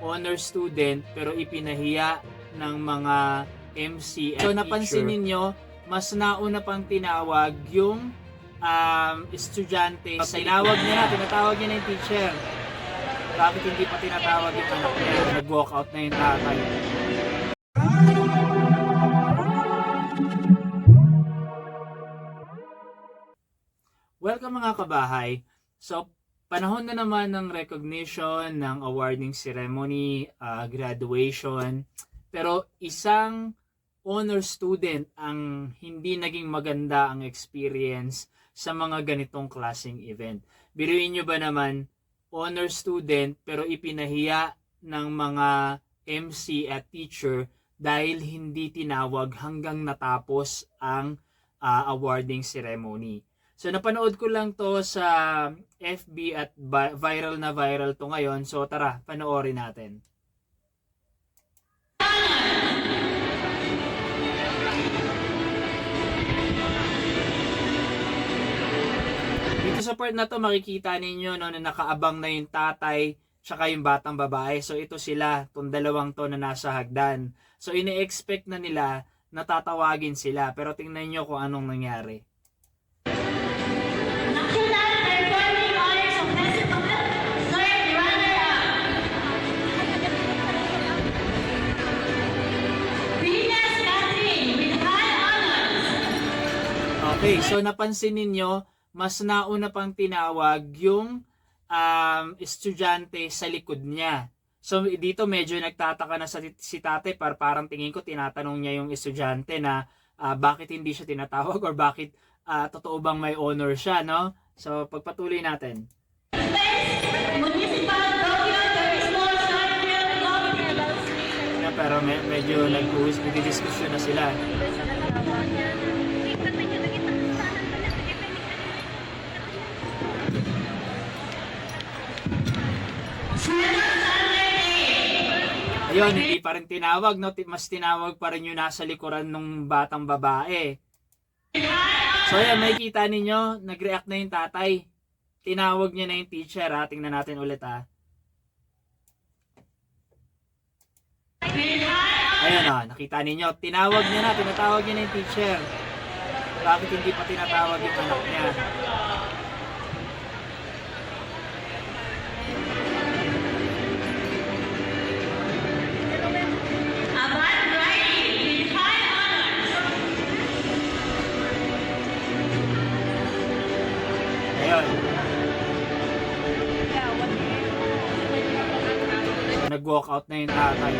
honor student pero ipinahiya ng mga MC at So napansin ninyo, mas nauna pang tinawag yung um, estudyante. Tinawag niya na, tinatawag niya na yung teacher. Bakit hindi pa tinatawag yung anak niya? Nag-walk out na yung tatay. Welcome mga kabahay. So, panahon na naman ng recognition, ng awarding ceremony, ah, graduation. Pero isang honor student ang hindi naging maganda ang experience sa mga ganitong klaseng event. Biruin nyo ba naman, honor student pero ipinahiya ng mga MC at teacher dahil hindi tinawag hanggang natapos ang ah, awarding ceremony. So napanood ko lang to sa FB at vi- viral na viral to ngayon. So tara, panoorin natin. Dito sa part na to makikita ninyo no, na nakaabang na yung tatay tsaka yung batang babae. So ito sila, tong dalawang to na nasa hagdan. So ini-expect na nila na tatawagin sila. Pero tingnan nyo kung anong nangyari. Okay, so napansin ninyo, mas nauna pang tinawag yung um, estudyante sa likod niya. So dito medyo nagtataka na sa si tate par parang tingin ko tinatanong niya yung estudyante na ah, bakit hindi siya tinatawag or bakit ah, totoo bang may honor siya, no? So pagpatuloy natin. Yeah, pero me- medyo nag-uus, nagdidiskusyon na sila. Ayun, hindi pa rin tinawag, no? Mas tinawag pa rin yung nasa likuran ng batang babae. So ayan, makikita ninyo, nag-react na yung tatay. Tinawag niya na yung teacher, ha? Tingnan natin ulit, ha? Ayun, ha? Nakita ninyo, tinawag niya na, tinatawag niya na yung teacher. Bakit hindi pa tinatawag yung anak niya? Nag-walk out na yung tatay.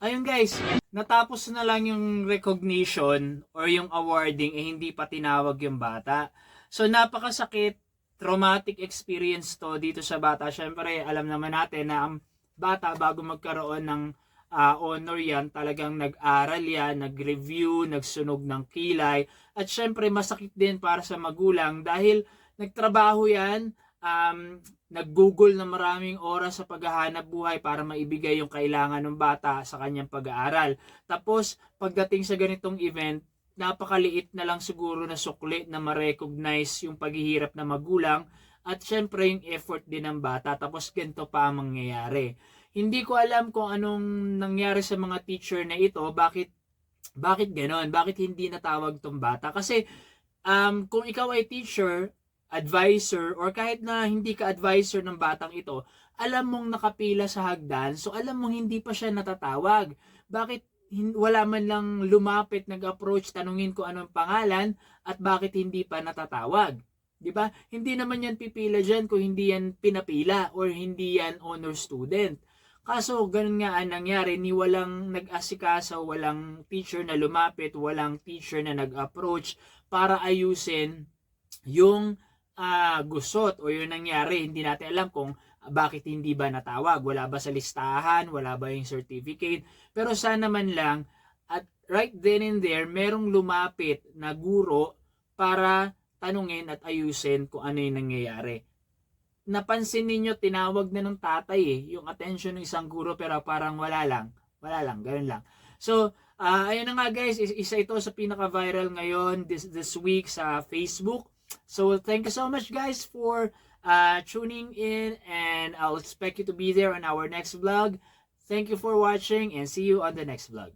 Ayun guys, natapos na lang yung recognition or yung awarding eh hindi pa tinawag yung bata. So napakasakit, traumatic experience to dito sa bata. Syempre, alam naman natin na ang bata bago magkaroon ng ah, honor yan, talagang nag-aral yan, nag-review, nagsunog ng kilay. At syempre, masakit din para sa magulang dahil nagtrabaho yan, um, nag-google na maraming oras sa paghahanap buhay para maibigay yung kailangan ng bata sa kanyang pag-aaral. Tapos, pagdating sa ganitong event, napakaliit na lang siguro na sukli na ma-recognize yung paghihirap na magulang at syempre yung effort din ng bata. Tapos, ganito pa ang mangyayari. Hindi ko alam kung anong nangyari sa mga teacher na ito, bakit bakit ganon? Bakit hindi natawag tong bata? Kasi um, kung ikaw ay teacher, advisor, or kahit na hindi ka advisor ng batang ito, alam mong nakapila sa hagdan, so alam mong hindi pa siya natatawag. Bakit wala man lang lumapit, nag-approach, tanungin ko anong pangalan, at bakit hindi pa natatawag? 'Di ba? Hindi naman yan pipila diyan kung hindi yan pinapila or hindi yan honor student. Kaso, ganun nga ang nangyari, ni walang nag-asikaso, walang teacher na lumapit, walang teacher na nag-approach para ayusin yung ah, gusot o yung nangyari. Hindi natin alam kung bakit hindi ba natawag. Wala ba sa listahan? Wala ba yung certificate? Pero sana man lang, at right then and there, merong lumapit na guro para tanungin at ayusin kung ano yung nangyayari napansin ninyo, tinawag na ng tatay eh, yung attention ng isang guro pero parang wala lang. Wala lang, ganun lang. So, ah ayun na nga guys, is- isa ito sa pinaka-viral ngayon this, this week sa Facebook. So thank you so much guys for uh, tuning in and I'll expect you to be there on our next vlog. Thank you for watching and see you on the next vlog.